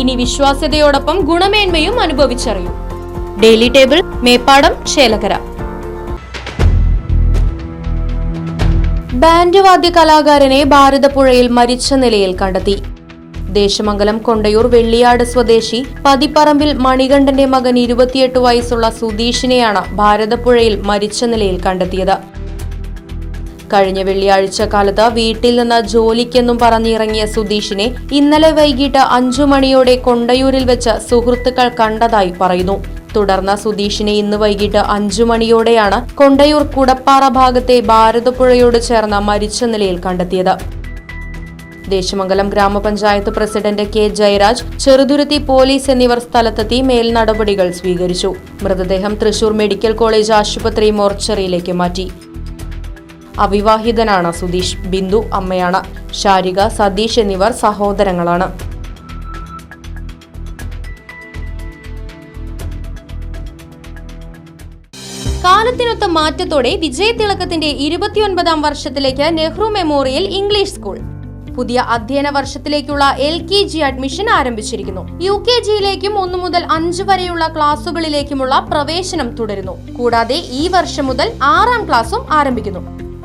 ഇനി വിശ്വാസ്യതയോടൊപ്പം ഗുണമേന്മയും അനുഭവിച്ചറിയൂ. Daily table Meppadam Chelakkara band വാദ്യ കലാകാരനെ ഭാരതപ്പുഴയിൽ മരിച്ച നിലയിൽ കണ്ടെത്തി. ദേശമംഗലം കൊണ്ടയൂർ വെള്ളിയാട് സ്വദേശി പതിപ്പറമ്പിൽ മണികണ്ഠന്റെ മകൻ ഇരുപത്തിയെട്ട് വയസ്സുള്ള സുധീഷിനെയാണ് ഭാരതപ്പുഴയിൽ മരിച്ച നിലയിൽ കണ്ടെത്തിയത്. കഴിഞ്ഞ വെള്ളിയാഴ്ച കാലത്ത് വീട്ടിൽ നിന്ന് ജോലിക്കെന്നും പറഞ്ഞിറങ്ങിയ സുധീഷിനെ ഇന്നലെ വൈകിട്ട് അഞ്ചു മണിയോടെ കൊണ്ടയൂരിൽ വെച്ച് സുഹൃത്തുക്കൾ കണ്ടതായി പറയുന്നു. തുടർന്ന് സുധീഷിനെ ഇന്ന് വൈകിട്ട് അഞ്ചു മണിയോടെയാണ് കൊണ്ടയൂർ കുടപ്പാറ ഭാഗത്തെ ഭാരതപ്പുഴയോട് ചേർന്ന മരിച്ച നിലയിൽ കണ്ടെത്തിയത്. ദേശമംഗലം ഗ്രാമപഞ്ചായത്ത് president K Jayaraj Cheruthuruthy police എന്നിവർ സ്ഥലത്തെത്തി മേൽനടപടികൾ സ്വീകരിച്ചു. മൃതദേഹം തൃശൂർ മെഡിക്കൽ കോളേജ് ആശുപത്രി മോർച്ചറിയിലേക്ക് മാറ്റി. അവിവാഹിതനാണ് സുധീഷ്. ബിന്ദു അമ്മയാണ്. ശാരിക സതീഷ് എന്നിവർ സഹോദരങ്ങളാണ്. കാലത്തിനൊത്ത മാറ്റത്തോടെ വിജയതിളക്കത്തിന്റെ ഇരുപത്തിയൊൻപതാം വർഷത്തിലേക്ക് നെഹ്റു മെമ്മോറിയൽ ഇംഗ്ലീഷ് സ്കൂൾ. പുതിയ അധ്യയന വർഷത്തിലേക്കുള്ള എൽ കെ ജി അഡ്മിഷൻ ആരംഭിച്ചിരിക്കുന്നു. യു കെ ജിയിലേക്കും ഒന്നു മുതൽ അഞ്ച് വരെയുള്ള ക്ലാസുകളിലേക്കുമുള്ള പ്രവേശനം തുടരുന്നു. കൂടാതെ ഈ വർഷം മുതൽ ആറാം ക്ലാസും ആരംഭിക്കുന്നു.